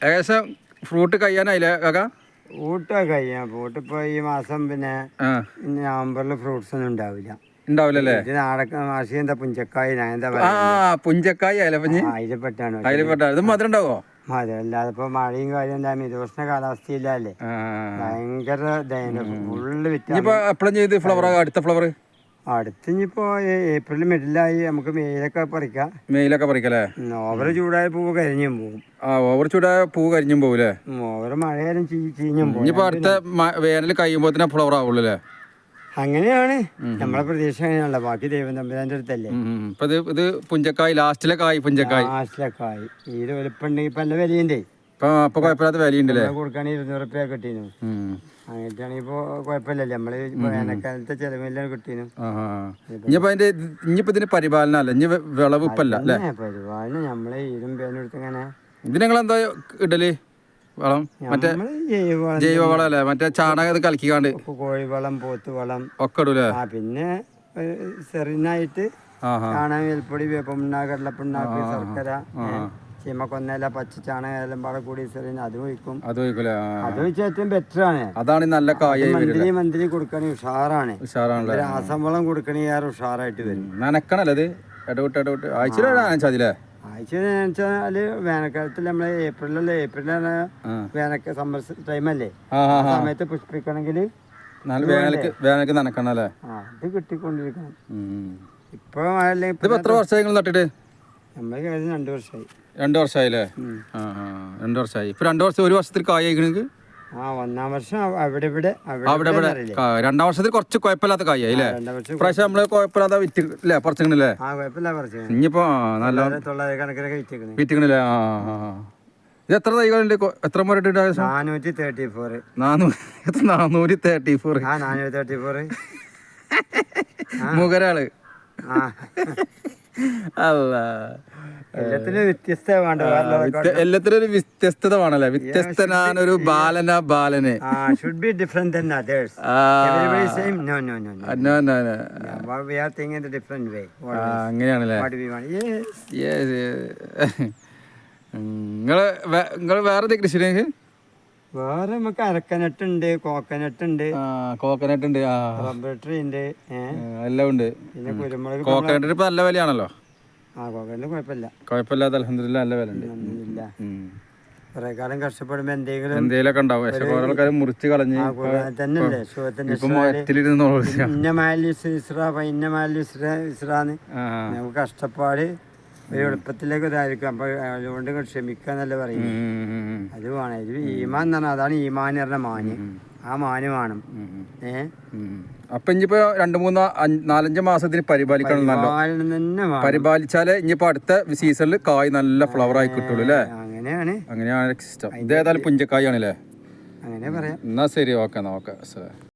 ഏകദേശം ഫ്രൂട്ട് കഴിയാനായില്ലേ കാക്ക? ഊട്ടൊക്കെ കഴിയാം. ഊട്ടിപ്പോ ഈ മാസം പിന്നെ നവംബറിൽ ഫ്രൂട്ട്സ് ഒന്നും ഉണ്ടാവില്ല. ഉണ്ടാവില്ലല്ലേ? എന്താ പുഞ്ചക്കായ ഞാൻ എന്താ പുഞ്ചക്കായി അയലപ്പഞ്ഞ് അതിൽപ്പെട്ടാണ് അതിൽപ്പെട്ട ഇത് മധുരം ഉണ്ടാവോ? ഇപ്പൊ മഴയും കാര്യം എന്താ മിതോഷ്ണ കാലാവസ്ഥയില്ലല്ലേ ഭയങ്കര ദയന ഫുള്ള് വിറ്റാ ഇനിയിപ്പോ എപ്പോഴും ചെയ്ത് ഫ്ലവർ അടുത്ത ഫ്ലവർ അടുത്ത് ഇനിയിപ്പോ ഏപ്രിൽ മിഡിലായി നമുക്ക് മെയിലൊക്കെ പറിക്കാം. മെയിലൊക്കെ പറിക്കല്ലേ ഓവർ ചൂടായ പൂവ് കരിഞ്ഞും പോകും ആ ഓവർ ചൂടായ പൂവ് കരിഞ്ഞും പോകൂലേ ഓവർ മഴയായാലും ചീഞ്ഞും പോകും ഇനിയിപ്പോ അടുത്ത വേനൽ കഴിയുമ്പോ തന്നെ ഫ്ലവർ ആവുള്ളൂ അല്ലേ? അങ്ങനെയാണ്. നമ്മളെ പ്രതീക്ഷ അങ്ങനെയാണല്ലോ. ബാക്കി ദൈവം തമ്പുരാന്റെ അടുത്തല്ലേ. ഇപ്പൊ ഇത് ഇത് പുഞ്ചക്കായി ലാസ്റ്റിലെ കായ് പുഞ്ചക്കായ്. ലാസ്റ്റിലെ കായ് ഈ വലിപ്പുണ്ടെങ്കിൽ ഇപ്പൊ നല്ല വിലയുണ്ടേ. ഇപ്പൊ കുഴപ്പമില്ലാത്ത വിലയുണ്ടല്ലേ കൊടുക്കാണെങ്കിൽ ഇരുന്നൂറ് റുപ്യ കിട്ടീനു. കുഴപ്പമില്ലല്ലേ. നമ്മൾ വേനൽക്കാലത്തെ കിട്ടീനു. ഇനിയിപ്പോ അതിന്റെ ഇനിയിപ്പോ ഇതിന് പരിപാലനം അല്ല ഇനി വിളവ് ഇപ്പല്ല അല്ലേ നമ്മളെ ഇങ്ങനെ നിങ്ങൾ എന്താ ഇടൽ? വളം? മറ്റേ ജൈവവളം ജൈവ വളം അല്ലേ? മറ്റേ ചാണകം കലക്കിക്കാണ്ട്. കോഴിവളം പോത്തുവളം. ഒക്കെ ഇടൂലേ? പിന്നെ സെറിനായിട്ട് ചാണകം വെൽപ്പൊടി വേപ്പമുണ്ണ കടലപ്പിണ്ണാക്ക് ശർക്കര ചീമക്കൊന്നല പച്ച ചാണകം എല്ലാം കൂടി സെറിന് അത് ഒഴിക്കും. അത് ഒഴിക്കൂലേ? അത് വെച്ചാൽ ഏറ്റവും ബെറ്റർ ആണ് അതാണ് നല്ല കായ മന്ത്രി മന്ത്രി കൊടുക്കണേ ഉഷാറാണ്. ഉഷാറാണ് രാസവളം കൊടുക്കണേ ഏറെ ഉഷാറായിട്ട് വരും. നനക്കണല്ലേ ഇടവിട്ട് ഇടവിട്ട്. ആഴ്ചയിൽ നനച്ചാതില്ലേ ആഴ്ച വെച്ചാൽ വേനൽക്കാലത്തിൽ നമ്മൾ ഏപ്രിലല്ലേ? ഏപ്രിലാണ് വേനൽക്ക സമ്മർ ടൈമല്ലേ? ആ ആ സമയത്ത് പുഷ്പിക്കണമെങ്കിൽ വേനൽക്ക് വേനൽക്ക് കിട്ടിക്കൊണ്ടിരിക്കണം. ഇപ്പൊ എത്ര വർഷമായി നിങ്ങൾ നട്ടിട്ട്? നമ്മൾ കഴിഞ്ഞ രണ്ടു വർഷമായി. രണ്ട് വർഷമായില്ലേ. ആ ആ രണ്ട് വർഷമായി ഇപ്പൊ രണ്ട് വർഷം ഒരു വർഷത്തിൽ കായ് കഴിക്കണെങ്കിൽ ആ ഒന്നാം വർഷം അവ- അവിടെ ഇവിടെ അവിടെ ഇവിടെ ഇവിടെ അറിയില്ലേ? കാ- രണ്ടാം വർഷത്തിൽ കുറച്ച് കുഴപ്പമില്ലാത്ത കായ് അല്ലേ? രണ്ടാം വർഷം ഇപ്രാവശ്യം നമ്മൾ കുഴപ്പമില്ലാതെ വിറ്റ് അല്ലേ പറിച്ചിക്കണല്ലേ ആ കുഴപ്പമില്ല പറിച്ചു ഇനിയിപ്പോ നല്ല വിറ്റിക്കണല്ലേ ആ. ഇത് എത്ര തൈകളുണ്ട്? എത്ര മുരട്ട് നാനൂറ്റി തേർട്ടി ഫോർ നാനൂറ്റി തേർട്ടി ഫോർ ആ നാനൂറ്റി തേർട്ടി ഫോർ മുഖരാൾ. ആ. അല്ല എല്ലാത്തിനും ഒരു വ്യത്യസ്തത വേണല്ലേ? വ്യത്യസ്തനാനൊരു ബാലന ബാലന്. Should be different than others everybody same no no no no no no different way അങ്ങനെയാണല്ലേ? What do we want? Yes. Yes, yes. നിങ്ങൾ വേ- വേറെ കൃഷി വേറെ നമുക്ക് അരക്കനട്ട് ഉണ്ട് കോക്കനട്ട് ഉണ്ട്. കോക്കനട്ട് ഉണ്ട് റബ്ബർ ട്രീ ഉണ്ട് എല്ലാം ഉണ്ട്. പിന്നെ കുരുമുളക് കോക്കനട്ട് ഇപ്പൊ നല്ല വിലയാണല്ലോ. ആ കോക്കനട്ട് കുഴപ്പമില്ല. കുഴപ്പമില്ലാത്ത അലഹദില്ല നല്ല വില ഉണ്ട്. ഒന്നുമില്ല ഉം. കുറെ കാലം കഷ്ടപ്പെടുമ്പോ എന്തെങ്കിലും എന്തേലൊക്കെ ഉണ്ടാവും. പക്ഷെ കുറെ ആൾക്കാർ മുറിച്ച് കളഞ്ഞ് ആ കുറെ തന്നെയല്ലേ? സുഖത്തിന്റെ ഇപ്പൊ മുഴത്തിലിരുന്ന് ഇന്ന മാലി ഇസ്ര ഇന്ന മാലി ഇസ്ര ഇസ്രാന്ന്. ആ നമുക്ക് കഷ്ടപ്പാട് ഒരു എളുപ്പത്തിലേക്ക് ഇതായിരിക്കും. അപ്പൊ അതുകൊണ്ട് ക്ഷമിക്കാന്നല്ലേ പറയുന്നത്. ഉം, അത് വേണം. ഈമാൻ എന്ന് പറഞ്ഞാൽ അതാണ് ഈമാൻ പറഞ്ഞ മാന് ആ മാന് വേണം. അപ്പൊ ഇനിയിപ്പോ രണ്ട് മൂന്ന് നാലഞ്ച് മാസത്തിന് പരിപാലിക്കണം നല്ല പരിപാലിച്ചാലേ ഇനിയിപ്പോ അടുത്ത സീസണിൽ കായ് നല്ല ഫ്ലവർ ആയി കിട്ടുള്ളൂ അല്ലേ അങ്ങനെയാണ്. അങ്ങനെയാണ് സിസ്റ്റം. ഇതേതായാലും പുഞ്ചക്കായ് ആണല്ലേ അങ്ങനെ പറയാം. എന്നാ ശരി ഓക്കെ എന്നാ ഓക്കെ